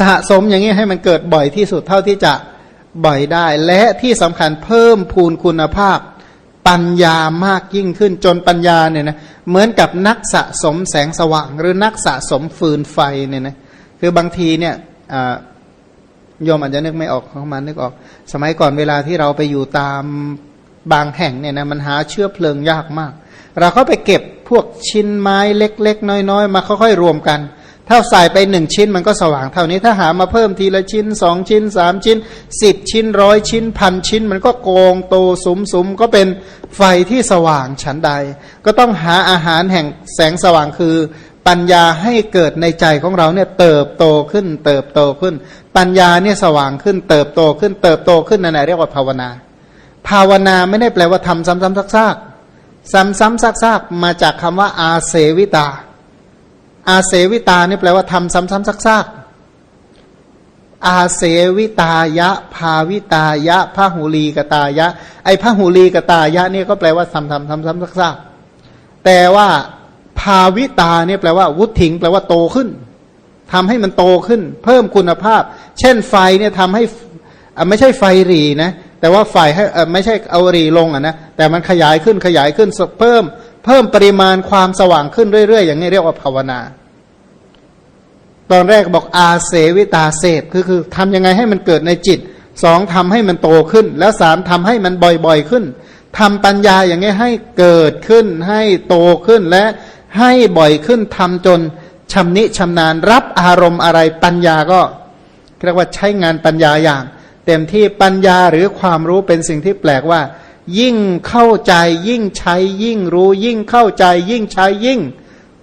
สะสมอย่างนี้ให้มันเกิดบ่อยที่สุดเท่าที่จะบ่อยได้ และที่สำคัญเพิ่มพูนคุณภาพ ปัญญามากยิ่งขึ้นจนปัญญาเนี่ยนะเหมือนกับนักสะสมแสงสว่าง หรือนักสะสมฟืนไฟเนี่ยนะคือบางทีเนี่ยโยมอาจจะนึกไม่ออกข้ามานึกออก สมัยก่อนเวลาที่เราไปอยู่ตามบางแห่งเนี่ยนะมันหาเชื้อเพลิงยากมาก เราเข้าไปเก็บพวกชิ้นไม้เล็ก ๆ น้อย ๆ มาค่อยๆรวมกัน ถ้าใส่ไปหนึ่งชิ้นมันก็สว่างเท่านี้ถ้าหามาเพิ่มทีละชิ้นสองชิ้นสามชิ้นสิบชิ้นร้อยชิ้นพันชิ้น มันก็โกงโตสุมสุมก็เป็นไฟที่สว่างฉันใด ก็ต้องหาอาหารแห่งแสงสว่างคือ ปัญญาให้เกิดในใจของเราเนี่ยเติบโตขึ้น เติบโตขึ้น ปัญญาเนี่ยสว่างขึ้น เติบโตขึ้น เติบโตขึ้นนั่นแหละเรียกว่าภาวนา ภาวนาไม่ได้แปลว่าทำซ้ำๆซากๆซ้ำๆซากๆมาจากคำว่าอาเสวิตา อาเสวิตานี่แปลว่าทำซ้ำๆซากๆอาเสวิตายะ ภาวิตายะพหูลีกตายะ ไอพหูลีกตายะเนี่ยก็แปลว่าทำทำทำซ้ำซากๆแต่ว่าภาวิตาเนี่ยแปลว่าวุถิงแปลว่าโตขึ้นทำให้มันโตขึ้น เพิ่มคุณภาพ เช่นไฟเนี่ยทำให้อะไม่ใช่ไฟรีนะแต่ว่าไฟให้อ่อไม่ใช่เอารีลงอะนะแต่มันขยายขึ้นขยายขึ้นเพิ่ม เพิ่มปริมาณความสว่างขึ้นเรื่อยๆ อย่างนี้เรียกว่าภาวนา ตอนแรกบอกอาเสวิตาเสพคือคือทำยังไงให้มันเกิดในจิตสองทำให้มันโตขึ้น แล้วสามทำให้มันบ่อยๆขึ้นทำปัญญาอย่างนี้ให้เกิดขึ้น ให้โตขึ้นและให้บ่อยขึ้นทำจนชำนิชำนาญรับอารมณ์อะไรปัญญาก็เรียกว่าใช้งานปัญญาอย่าง เต็มที่ปัญญาหรือความรู้เป็นสิ่งที่แปลกว่า ยิ่งเข้าใจยิ่งใช้ยิ่งรู้ ยิ่งเข้าใจ ยิ่งใช้ยิ่ง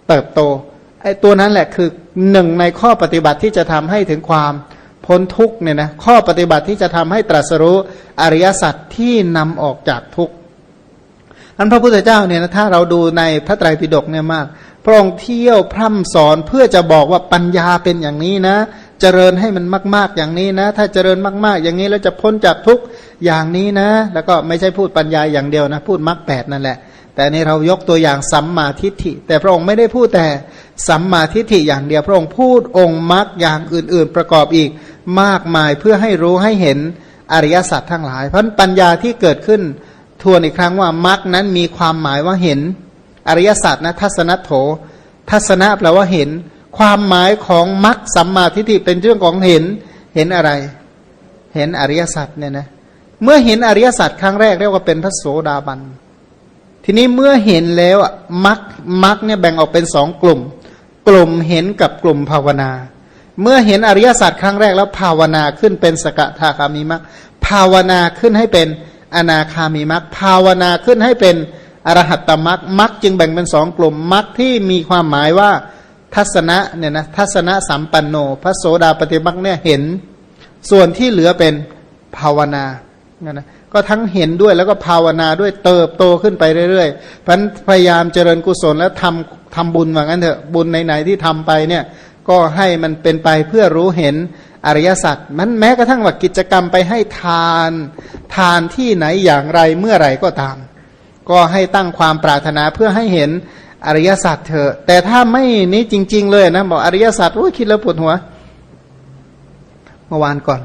เติบโตไอ้ตัวนั้นแหละคือหนึ่งในข้อปฏิบัติที่จะทำให้ถึงความพ้นทุกเนี่ยนะข้อปฏิบัติที่จะทำให้ตรัสรู้อริยสัจที่นำออกจากทุกข์อันพระพุทธเจ้าเนี่ยนะถ้าเราดูในพระไตรปิฎกเนี่ยมาก พระองค์เที่ยวพร่ำสอนเพื่อจะบอกว่าปัญญาเป็นอย่างนี้นะ เจริญให้มันมาก ๆอย่างนี้นะ ถ้าเจริญมาก ๆ อย่างนี้แล้วจะพ้นจากทุกข์ อย่างนี้นะ แล้วก็ไม่ใช่พูดปัญญาอย่างเดียวนะ พูดมรรคแปดนั่นแหละ แต่นี่เรายกตัวอย่างสัมมาทิฏฐิ แต่พระองค์ไม่ได้พูดแต่สัมมาทิฏฐิอย่างเดียว พระองค์พูดองค์มรรคอย่างอื่น ๆ ประกอบอีกมากมายเพื่อให้รู้ให้เห็นอริยสัจทั้งหลาย เพราะปัญญาที่เกิดขึ้นทวนอีกครั้งว่ามรรคนั้นมีความหมายว่าเห็น อริยสัจนะทัศนโถ ทัศนะแปลว่าเห็น ความหมายของมรรคสัมมาทิฏฐิเป็นเรื่องของเห็นเห็นอะไร เห็นอริยสัจเนี่ยนะ เมื่อเห็นอริยสัจครั้งแรกเรียกว่าเป็นพระโสดาบัน ทีนี้เมื่อเห็นแล้วอะมรรคมรรคเนี่ยแบ่งออกเป็นสองกลุ่ม กลุ่มเห็นกับกลุ่มภาวนา เมื่อเห็นอริยสัจครั้งแรกแล้วภาวนาขึ้นเป็นสกทาคามิมรรคภาวนาขึ้นให้เป็นอนาคามิมรรคภาวนาขึ้นให้เป็นอรหัตตมรรคมรรคจึงแบ่งเป็นสองกลุ่มมรรคที่มีความหมายว่าทัศนะเนี่ยนะทัศนะสัมปันโน พระโสดาปฏิมรรคเนี่ยเห็น ส่วนที่เหลือเป็นภาวนา นี่ยนะก็ทั้งเห็นด้วยแล้วก็ภาวนาด้วยเติบโตขึ้นไปเรื่อยๆพันพยายามเจริญกุศลแล้วทำทำบุญว่างั้นเถอะบุญไหนๆที่ทำไปเนี่ยก็ให้มันเป็นไปเพื่อรู้เห็นอริยสัจมันแม้กระทั่งว่ากิจกรรมไปให้ทาน ทานที่ไหนอย่างไรเมื่อไหร่ก็ตาม ก็ให้ตั้งความปรารถนาเพื่อให้เห็นอริยสัจเถอะ แต่ถ้าไม่นี้จริง ๆ เลยนะบอกอริยสัจโอ้ยคิดแล้วปวดหัว เมื่อวานก่อน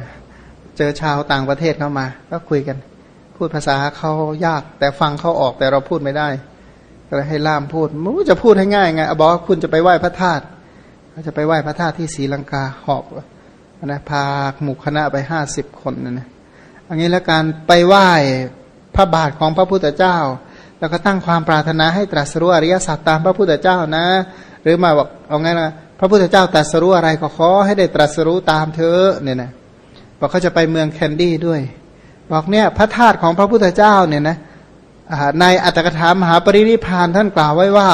เจอชาวต่างประเทศเข้ามา ก็คุยกัน พูดภาษาเขายาก แต่ฟังเขาออกแต่เราพูดไม่ได้ ก็เลยให้ล่ามพูดมันจะพูดให้ง่ายไงอบอกว่าคุณจะไปไหว้พระธาตุเขาจะไปไหว้พระธาตุที่ศรีลังกาหอบนะพาหมู่คณะไปห้าสิบคนนะนะอันนี้แล้วการไปไหว้พระบาทของพระพุทธเจ้า แล้วก็ตั้งความปรารถนาให้ตรัสรู้อริยสัจตามพระพุทธเจ้านะ หรือมาบอกเอาไงนะพระพุทธเจ้าตรัสรู้อะไรก็ขอให้ได้ตรัสรู้ตามเธอเนี่ยนะ บอกเขาจะไปเมืองแคนดี้ด้วย บอกเนี่ยพระธาตุของพระพุทธเจ้าเนี่ยนะในอัตถกถามหาปรินิพานท่านกล่าวไว้ว่า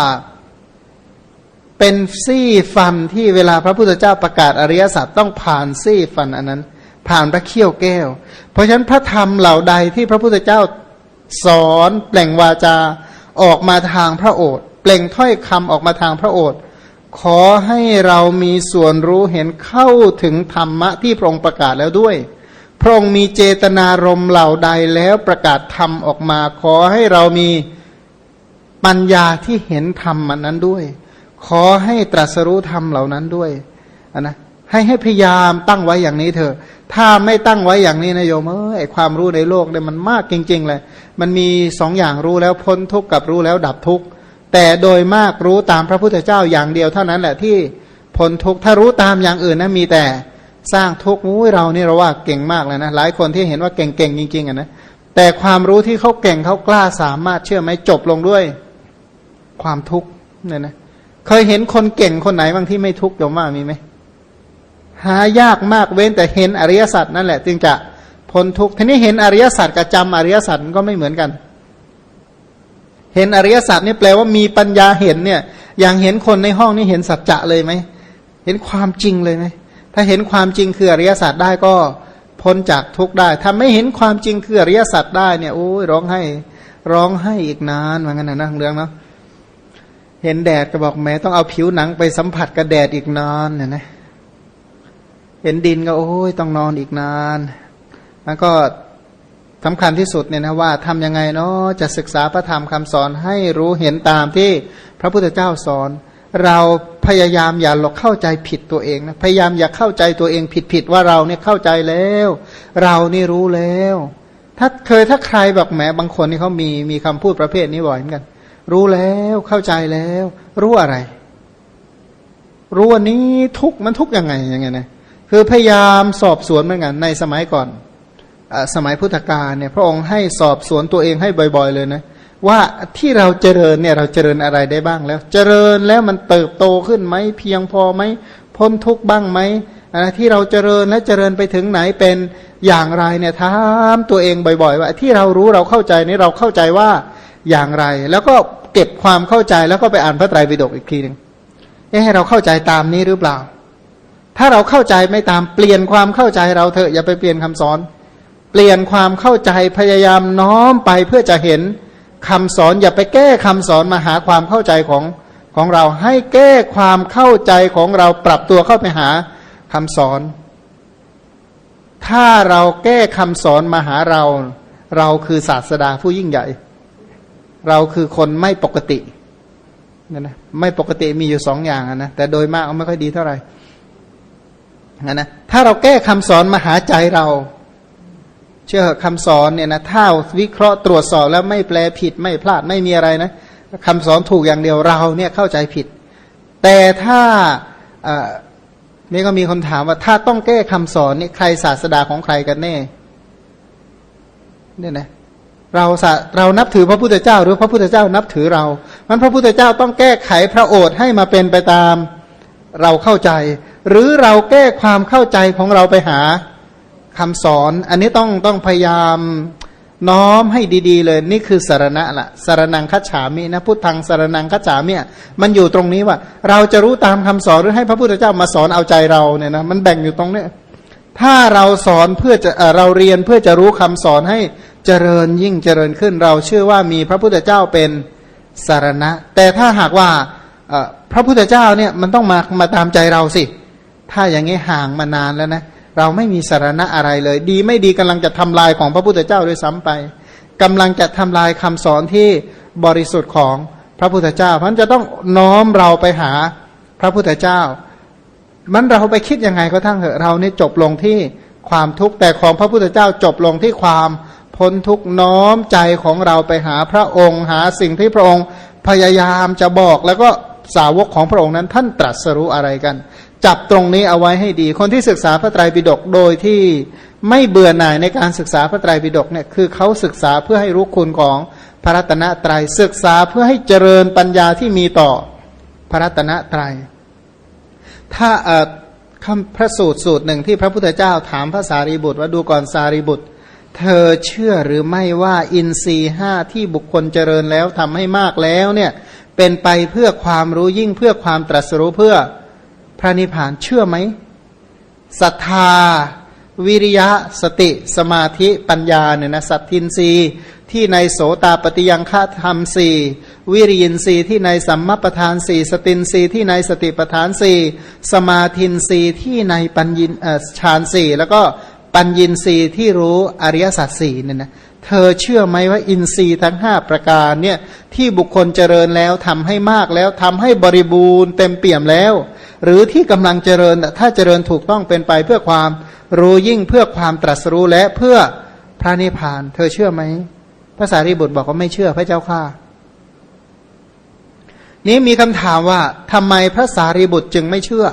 เป็นซี่ฟันที่เวลาพระพุทธเจ้าประกาศอริยสัจต้องผ่านซี่ฟันอันนั้น ผ่านพระเขี้ยวแก้ว เพราะฉะนั้นพระธรรมเหล่าใดที่พระพุทธเจ้าสอนเปล่งวาจาออกมาทางพระโอษฐ์เปล่งถ้อยคำออกมาทางพระโอษฐ์ ขอให้เรามีส่วนรู้เห็นเข้าถึงธรรมะที่พระองค์ประกาศแล้วด้วย พระองค์มีเจตนารมเหล่าใดแล้วประกาศธรรมออกมา ขอให้เรามีปัญญาที่เห็นธรรมมันนั้นด้วย ขอให้ตรัสรู้ธรรมเหล่านั้นด้วยนนะให้ให้พยายามตั้งไว้อย่างนี้เถอะ ถ้าไม่ตั้งไว้อย่างนี้นะโยมเอ้ยไอความรู้ในโลกเนี่ยมันมากจริง ๆ เลย มันมีสองอย่างรู้แล้วพ้นทุกข์กับรู้แล้วดับทุกข์ แต่โดยมากรู้ตามพระพุทธเจ้าอย่างเดียวเท่านั้นแหละที่พ้นทุกข์ถ้ารู้ตามอย่างอื่นนะมีแต่สร้างทุกข์อุ้ยเรานี่เราว่าเก่งมากเลยนะหลายคนที่เห็นว่าเก่งๆจริงๆอะนะแต่ความรู้ที่เขาเก่งเขากล้าสามารถเชื่อไหมจบลงด้วยความทุกข์เนี่ยนะเคยเห็นคนเก่งคนไหนบางที่ไม่ทุกข์ยมว่ามีไหมหายากมากเว้นแต่เห็นอริยสัจนั่นแหละ จึงจะพ้นทุกข์ทีนี้เห็นอริยสัจกับจำอริยสัจมันก็ไม่เหมือนกัน เห็นอริยสัจนี่แปลว่ามีปัญญาเห็นเนี่ย อย่างเห็นคนในห้องนี่เห็นสัจจะเลยไหมเห็นความจริงเลยไหมถ้าเห็นความจริงคืออริยสัจได้ก็พ้นจากทุกข์ได้ ถ้าไม่เห็นความจริงคืออริยสัจได้เนี่ยโอ้ยร้องให้ร้องให้อีกนานเหมือนกันนะนะเรื่องเนาะเห็นแดดก็บอกแม้ต้องเอาผิวหนังไปสัมผัสกับแดดอีกนานเนี่ยนะเห็นดินก็โอ้ยต้องนอนอีกนาน แล้วก็ สำคัญที่สุดเนี่ยนะว่าทำยังไงเนาะจะศึกษาพระธรรมคำสอนให้รู้เห็นตามที่พระพุทธเจ้าสอน เราพยายามอย่าหลอกเข้าใจผิดตัวเองนะพยายามอย่าเข้าใจตัวเองผิดผิดว่าเราเนี่ยเข้าใจแล้ว เรานี่รู้แล้ว ถ้าเคยถ้าใครแบบแหมบางคนนี่เขามีมีคำพูดประเภทนี้บ่อยเหมือนกัน รู้แล้วเข้าใจแล้ว รู้อะไร รู้วันนี้ทุกมันทุกยังไงยังไงนะคือพยายามสอบสวนเหมือนกันในสมัยก่อน สมัยพุทธกาลเนี่ยพระองค์ให้สอบสวนตัวเองให้บ่อย ๆ เลยนะว่าที่เราเจริญเนี่ยเราเจริญอะไรได้บ้างแล้ว เจริญแล้วมันเติบโตขึ้นไหมเพียงพอไหมพ้นทุกข์บ้างไหมอะไรที่เราเจริญและเจริญไปถึงไหนเป็นอย่างไรเนี่ยถามตัวเองบ่อย ๆ ว่า ที่เรารู้เราเข้าใจนี่เราเข้าใจว่าอย่างไร แล้วก็เก็บความเข้าใจแล้วก็ไปอ่านพระไตรปิฎกอีกทีหนึ่งให้เราเข้าใจตามนี้หรือเปล่า ถ้าเราเข้าใจไม่ตามเปลี่ยนความเข้าใจเราเถอะอย่าไปเปลี่ยนคำสอน เปลี่ยนความเข้าใจพยายามน้อมไปเพื่อจะเห็นคำสอนอย่าไปแก้คำสอนมาหาความเข้าใจของของเราให้แก้ความเข้าใจของเราปรับตัวเข้าไปหาคำสอน ถ้าเราแก้คำสอนมาหาเรา เราคือศาสดาผู้ยิ่งใหญ่ เราคือคนไม่ปกตินั่นะไม่ปกติมีอยู่สองอย่างนะแต่โดยมากเอาไม่ค่อยดีเท่าไหร่นะนะถ้าเราแก้คำสอนมาหาใจเรา ชื่อคำสอนเนี่ยนะถ้าวิเคราะห์ตรวจสอบแล้วไม่แปลผิดไม่พลาดไม่มีอะไรนะคำสอนถูกอย่างเดียวเราเนี่ยเข้าใจผิด แต่ถ้าอ่านี่ก็มีคนถามว่าถ้าต้องแก้คำสอนนี่ใครศาสดาของใครกันแน่เนี่ยนะเราสะเรานับถือพระพุทธเจ้า หรือพระพุทธเจ้านับถือเรา มันพระพุทธเจ้าต้องแก้ไขพระโอษฐ์ให้มาเป็นไปตามเราเข้าใจ หรือเราแก้ความเข้าใจของเราไปหา คำสอน อันนี้ต้องต้องพยายามน้อมให้ดีๆเลยนี่คือสารณะละสารนังคัจฉามินะพุทธังสารนังคัจฉามิมันอยู่ตรงนี้ว่า เราจะรู้ตามคำสอนหรือให้พระพุทธเจ้ามาสอนเอาใจเราเนี่ยนะมันแบ่งอยู่ตรงเนี้ยถ้าเราสอนเพื่อจะเราเรียนเพื่อจะรู้คำสอนให้เจริญยิ่งเจริญขึ้น เราเชื่อว่ามีพระพุทธเจ้าเป็นสารณะ แต่ถ้าหากว่าพระพุทธเจ้าเนี่ยมันต้องมามาตามใจเราสิ ถ้าอย่างนี้ห่างมานานแล้วนะ เราไม่มีสารณะอะไรเลย ดีไม่ดีกำลังจะทำลายของพระพุทธเจ้าด้วยซ้ำไปกำลังจะทำลายคำสอนที่บริสุทธิ์ของพระพุทธเจ้าเพราะฉะนั้นจะต้องน้อมเราไปหาพระพุทธเจ้า มันเราไปคิดยังไงก็ทั้งเถอะเราเนี่จบลงที่ความทุกข์แต่ของพระพุทธเจ้าจบลงที่ความพ้นทุกข์น้อมใจของเราไปหาพระองค์ หาสิ่งที่พระองค์พยายามจะบอกแล้วก็สาวกของพระองค์นั้นท่านตรัสรู้อะไรกัน จับตรงนี้เอาไว้ให้ดี คนที่ศึกษาพระไตรปิฎกโดยที่ไม่เบื่อหน่ายในการศึกษาพระไตรปิฎกเนี่ยคือเขาศึกษาเพื่อให้รู้คุณของพระรัตนตรัยศึกษาเพื่อให้เจริญปัญญาที่มีต่อพระรัตนตรัยถ้าเอ่อคำพระสูตรสูตรหนึ่งที่พระพุทธเจ้าถามพระสารีบุตรว่าดูก่อนสารีบุตร เธอเชื่อหรือไม่ว่าอินทรีห้าที่บุคคลเจริญแล้วทำให้มากแล้วเนี่ยเป็นไปเพื่อความรู้ยิ่งเพื่อความตรัสรู้เพื่อ ระนิพพานเชื่อไหมศรัทธา วิริยะ สติ สมาธิปัญญาเนี่ยนะสัตทินรีที่ในโสตาปฏิยังฆธรรมสี่วิริยินรีที่ในสัมมาประธานสี่สตินรีที่ในสติประธานสี่สมาธินรีที่ในปัญญินฌานสี่แล้วก็ปัญญินรีที่รู้อริยสัจสี่เนี่ยนะ เธอเชื่อไหมว่าอินทรีย์ทั้งห้าประการเนี่ยที่บุคคลเจริญแล้วทำให้มากแล้วทำให้บริบูรณ์เต็มเปี่ยมแล้ว หรือที่กำลังเจริญถ้าเจริญถูกต้องเป็นไปเพื่อความรู้ยิ่งเพื่อความตรัสรู้และเพื่อพระนิพพาน เธอเชื่อไหมพระสารีบุตรบอกว่าไม่เชื่อพระเจ้าข้านี้มีคำถามว่าทำไมพระสารีบุตรจึงไม่เชื่อ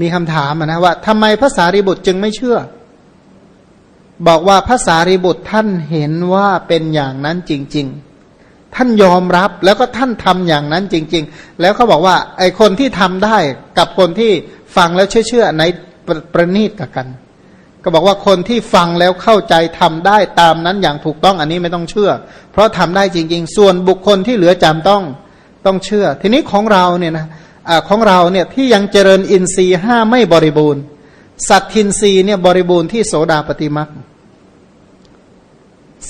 มีคำถามนะว่าทำไมพระสารีบุตรจึงไม่เชื่อ บอกว่าพระสารีบุตรท่านเห็นว่าเป็นอย่างนั้นจริง ๆ ท่านยอมรับแล้วก็ท่านทำอย่างนั้นจริง ๆ แล้วเขาบอกว่า ไอคนที่ทำได้กับคนที่ฟังแล้วเชื่อๆในประประณีตกับกัน ก็บอกว่าคนที่ฟังแล้วเข้าใจทำได้ตามนั้นอย่างถูกต้องอันนี้ไม่ต้องเชื่อ เพราะทำได้จริง ๆ ส่วนบุคคลที่เหลือจำต้องต้องเชื่อ ทีนี้ของเราเนี่ยนะอาของเราเนี่ยที่ยังเจริญอินทรีย์ห้าไม่บริบูรณ์ สัตทินรีเนี่ยบริบูรณ์ที่โสดาปฏิมัก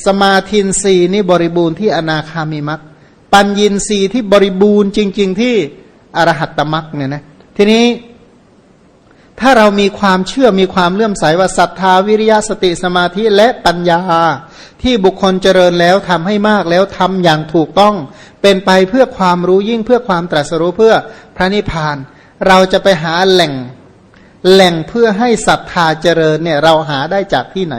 สมาทินรีนี่บริบูรณ์ที่อนาคามิมักปัญญินรีที่บริบูรณ์จริง ๆ ที่อรหัตตมักเนี่ยนะทีนี้ถ้าเรามีความเชื่อมีความเลื่อมใสว่าศรัทธาวิริยะสติสมาธิและปัญญา ที่บุคคลเจริญแล้วทำให้มากแล้วทำอย่างถูกต้อง เป็นไปเพื่อความรู้ยิ่งเพื่อความตรัสรู้เพื่อพระนิพพาน เราจะไปหาแหล่งแหล่งเพื่อให้ศรัทธาเจริญเนี่ยเราหาได้จากที่ไหน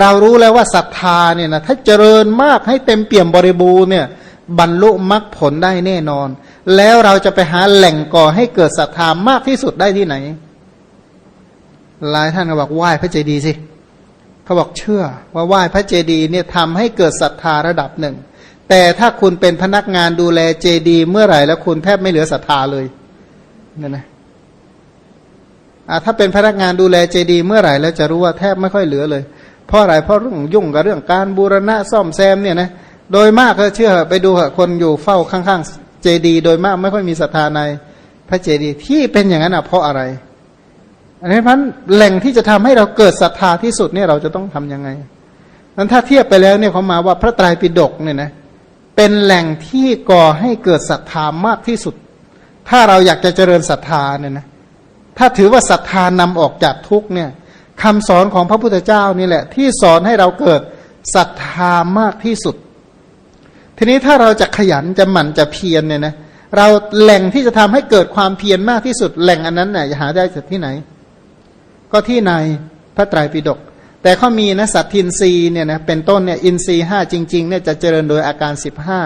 เรารู้แล้วว่าศรัทธาเนี่ยนะถ้าเจริญมากให้เต็มเปี่ยมบริบูรณ์เนี่ยบรรลุมรรคผลได้แน่นอน แล้วเราจะไปหาแหล่งก่อให้เกิดศรัทธามากที่สุดได้ที่ไหน หลายท่านก็บอกไหว้พระเจดีย์สิเขาบอกเชื่อว่าไหว้พระเจดีย์เนี่ยทำให้เกิดศรัทธาระดับหนึ่ง แต่ถ้าคุณเป็นพนักงานดูแลเจดีย์เมื่อไหร่แล้วคุณแทบไม่เหลือศรัทธาเลยนั่นนะอ่าถ้าเป็นพนักงานดูแลเจดีย์เมื่อไหร่แล้วจะรู้ว่าแทบไม่ค่อยเหลือเลย เพราะอะไรเพราะเรื่องยุ่งกับเรื่องการบูรณะซ่อมแซมเนี่ยนะโดยมากก็เชื่อไปดูคนอยู่เฝ้าข้างๆ เจดีย์โดยมากไม่ค่อยมีศรัทธาในพระเจดีย์ที่เป็นอย่างนั้นอะเพราะอะไรอันนี้พันแหล่งที่จะทำให้เราเกิดศรัทธาที่สุดเนี่ยเราจะต้องทํำยังไงนั้นถ้าเทียบไปแล้วเนี่ยเขามาว่าพระไตรปิฎกเนี่ยนะเป็นแหล่งที่ก่อให้เกิดศรัทธามากที่สุด ถ้าเราอยากจะเจริญศรัทธาเนี่ยนะถ้าถือว่าศรัทธานำออกจากทุกเนี่ย คำสอนของพระพุทธเจ้านี่แหละ ที่สอนให้เราเกิดศรัทธามากที่สุด ทีนี้ถ้าเราจะขยันจะหมั่นจะเพียรเนี่ยนะเราแหล่งที่จะทำให้เกิดความเพียรมากที่สุด แหล่งอันนั้นเนี่ยจะหาได้จากที่ไหน ก็ที่ในพระไตรปิฎกแต่เขามีนะสัตทินรีเนี่ยนะเป็นต้นเนี่ยอินทรีห้าจริงๆเนี่ยจะเจริญโดยอาการสิบห้า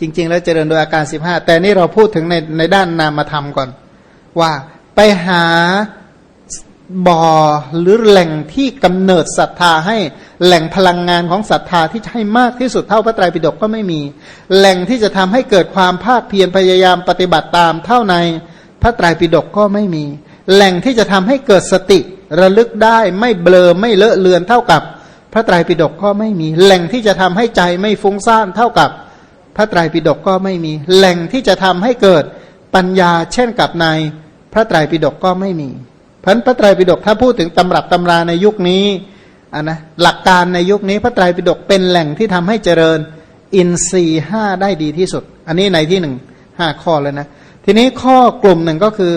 จริง ๆ แล้วเจริญโดยอาการสิบห้าแต่นี่เราพูดถึงในในด้านนามธรรมก่อน ว่าไปหา บ่อหรือแหล่งที่กำเนิดศรัทธาให้แหล่งพลังงานของศรัทธาที่ให้มากที่สุดเท่าพระไตรปิฎกก็ไม่มี แหล่งที่จะทำให้เกิดความภาคเพียรพยายามปฏิบัติตามเท่าในพระไตรปิฎกก็ไม่มี แหล่งที่จะทำให้เกิดสติระลึกได้ไม่เบลอไม่เลอะเลือนเท่ากับ พระไตรปิฎกก็ไม่มี แหล่งที่จะทำให้ใจไม่ฟุ้งซ่านเท่ากับ พระไตรปิฎกก็ไม่มี แหล่งที่จะทำให้เกิดปัญญาเช่นกับในพระไตรปิฎกก็ไม่มี พันพระไตรปิฎกถ้าพูดถึงตำรับตำราในยุคนี้อะนะหลักการในยุคนี้พระไตรปิฎกเป็นแหล่งที่ทำให้เจริญอินทรีห้าได้ดีที่สุด อันนี้ในที่หนึ่งห้าข้อเลยนะ ทีนี้ข้อกลุ่มหนึ่งก็คือ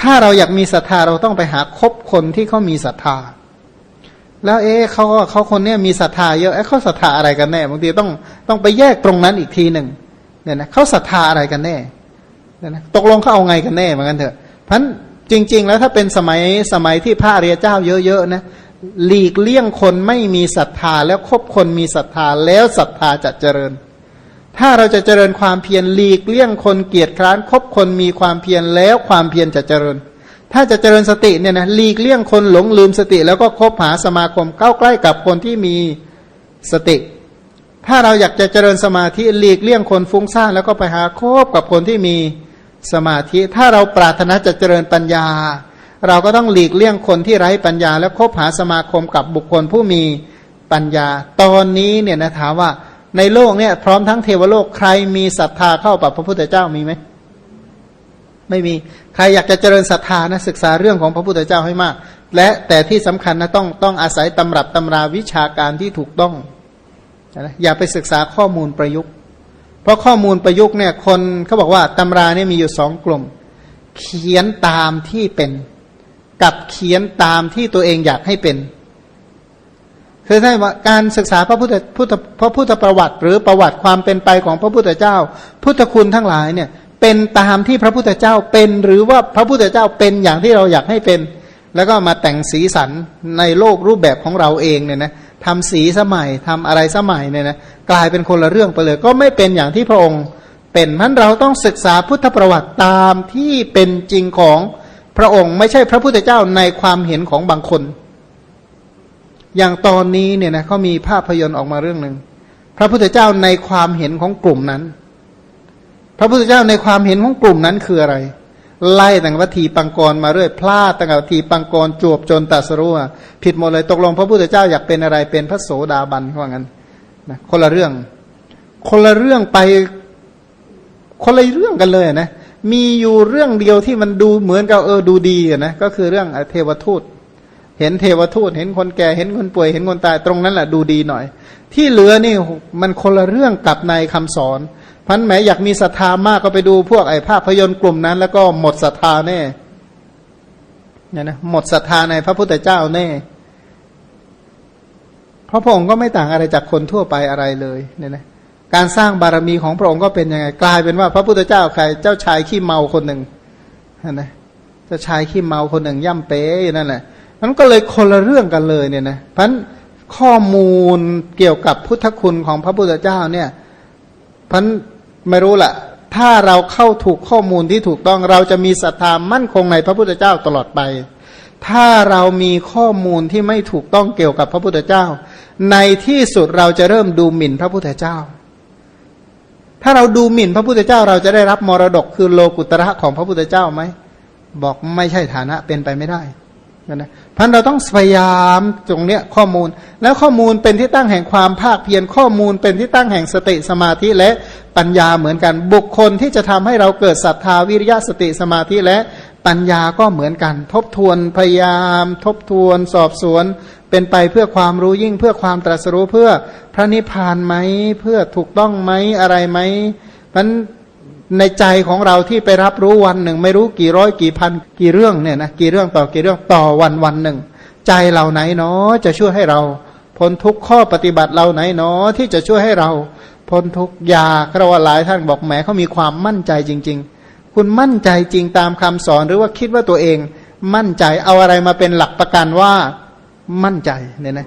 ถ้าเราอยากมีศรัทธาเราต้องไปหาคบคนที่เขามีศรัทธา แล้วเอ๊ะเขาเขาคนนี้มีศรัทธาเยอะเอ๊ะเขาศรัทธาอะไรกันแน่บางทีต้องต้องไปแยกตรงนั้นอีกทีหนึ่งเนี่ยนะเขาศรัทธาอะไรกันแน่เนี่ยนะตกลงเขาเอาไงกันแน่เหมือนกันเถอะพัน จริง ๆ แล้วถ้าเป็นสมัยสมัยที่พระอริยเจ้าเยอะๆนะหลีกเลี่ยงคนไม่มีศรัทธาแล้วคบคนมีศรัทธาแล้วศรัทธาจะเจริญ ถ้าเราจะเจริญความเพียรหลีกเลี่ยงคนเกียจคร้านคบคนมีความเพียรแล้วความเพียรจะเจริญ ถ้าจะเจริญสติเนี่ยนะหลีกเลี่ยงคนหลงลืมสติ แล้วก็คบหาสมาคมเข้าใกล้กับคนที่มีสติ ถ้าเราอยากจะเจริญสมาธิหลีกเลี่ยงคนฟุ้งซ่านแล้วก็ไปหาคบกับคนที่มี สมาธิถ้าเราปรารถนาจะเจริญปัญญา เราก็ต้องหลีกเลี่ยงคนที่ไร้ปัญญา แล้วคบหาสมาคมกับบุคคลผู้มีปัญญา ตอนนี้เนี่ยนะถามว่าในโลกเนี่ยพร้อมทั้งเทวโลกใครมีศรัทธาเข้ากับพระพุทธเจ้ามีไหมไม่มีใครอยากจะเจริญศรัทธานะศึกษาเรื่องของพระพุทธเจ้าให้มาก และแต่ที่สำคัญนะต้องต้องอาศัยตำรับตำราวิชาการที่ถูกต้องนะอย่าไปศึกษาข้อมูลประยุกต์ ราะข้อมูลประยุกต์เนี่ยคนเขาบอกว่าตำราเนี่ยมีอยู่สองกลุ่ม เขียนตามที่เป็น กับเขียนตามที่ตัวเองอยากให้เป็น คือถ้าว่าการศึกษาพระพุทธพุทธพระพุทธประวัติ หรือประวัติความเป็นไปของพระพุทธเจ้า พุทธคุณทั้งหลายเนี่ย เป็นตามที่พระพุทธเจ้าเป็น หรือว่าพระพุทธเจ้าเป็นอย่างที่เราอยากให้เป็น แล้วก็มาแต่งสีสันในโลกรูปแบบของเราเองเนี่ยนะ ทำสีสมัยทำอะไรสมัยเนี่ยนะกลายเป็นคนละเรื่องไปเลย ก็ไม่เป็นอย่างที่พระองค์เป็นมันเราต้องศึกษาพุทธประวัติตามที่เป็นจริงของพระองค์ ไม่ใช่พระพุทธเจ้าในความเห็นของบางคน อย่างตอนนี้เนี่ยนะเขามีภาพยนตร์ออกมาเรื่องหนึ่งพระพุทธเจ้าในความเห็นของกลุ่มนั้น พระพุทธเจ้าในความเห็นของกลุ่มนั้นคืออะไร ไล่ตั้งแต่วัตถีปังกรมาเรื่อยพลาดตั้งแต่วัตถีปังกรจวบจนตัสรู้ผิดหมดเลยตกลงพระพุทธเจ้าอยากเป็นอะไรเป็นพระโสดาบันเขาว่างั้นนะคนละเรื่อง คนละเรื่องไปคนละเรื่องกันเลยนะ มีอยู่เรื่องเดียวที่มันดูเหมือนกับเออดูดีนะก็คือเรื่องเทวทูต เห็นเทวทูต เห็นคนแก่เห็นคนป่วยเห็นคนตายตรงนั้นแหละดูดีหน่อย ที่เหลือนี่มันคนละเรื่องกับในคำสอน พันแหมอยากมีศรัทธามากก็ไปดูพวกไอ้ภาพยนตร์กลุ่มนั้น แล้วก็หมดศรัทธาแน่เนี่ยนะหมดศรัทธาในพระพุทธเจ้าแน่เพราะพระองค์ก็ไม่ต่างอะไรจากคนทั่วไปอะไรเลยเนี่ยนะการสร้างบารมีของพระองค์ก็เป็นยังไงกลายเป็นว่าพระพุทธเจ้าใครเจ้าชายขี้เมาคนหนึ่งนะเจ้าชายขี้เมาคนหนึ่งย่ำเป๊ยนั่นแหละมันก็เลยคนละเรื่องกันเลยเนี่ยนะพันข้อมูลเกี่ยวกับพุทธคุณของพระพุทธเจ้าเนี่ยพัน ไม่รู้ละถ้าเราเข้าถูกข้อมูลที่ถูกต้องเราจะมีศรัทธามั่นคงในพระพุทธเจ้าตลอดไป ถ้าเรามีข้อมูลที่ไม่ถูกต้องเกี่ยวกับพระพุทธเจ้า ในที่สุดเราจะเริ่มดูหมิ่นพระพุทธเจ้า ถ้าเราดูหมิ่นพระพุทธเจ้า เราจะได้รับมรดกคือโลกุตระของพระพุทธเจ้าไหมบอกไม่ใช่ฐานะเป็นไปไม่ได้นะพันเราต้องพยายามตรงเนี้ยข้อมูล แล้วข้อมูลเป็นที่ตั้งแห่งความภาคเพียรข้อมูลเป็นที่ตั้งแห่งสติสมาธิและ ปัญญาเหมือนกัน บุคคลที่จะทำให้เราเกิดศรัทธาวิริยะสติสมาธิและปัญญาก็เหมือนกัน ทบทวนพยายาม ทบทวนสอบสวน เป็นไปเพื่อความรู้ยิ่งเพื่อความตรัสรู้เพื่อพระนิพพานไหมเพื่อถูกต้องไหมอะไรไหมมันในใจของเราที่ไปรับรู้วันหนึ่ง ไม่รู้กี่ร้อยกี่พัน กี่เรื่องเนี่ยนะกี่เรื่องต่อกี่เรื่องต่อวันวันหนึ่ง ใจเราไหนเนาะจะช่วยให้เราพ้นทุกข้อปฏิบัติเราไหนเนาะที่จะช่วยให้เรา พ้นทุกยาเราวหลายท่านบอกแหมเขามีความมั่นใจจริง ๆ คุณมั่นใจจริงตามคำสอนหรือว่าคิดว่าตัวเอง มั่นใจเอาอะไรมาเป็นหลักประกันว่ามั่นใจเนี่ยนะ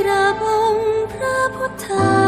กราบองค์พระพุทธา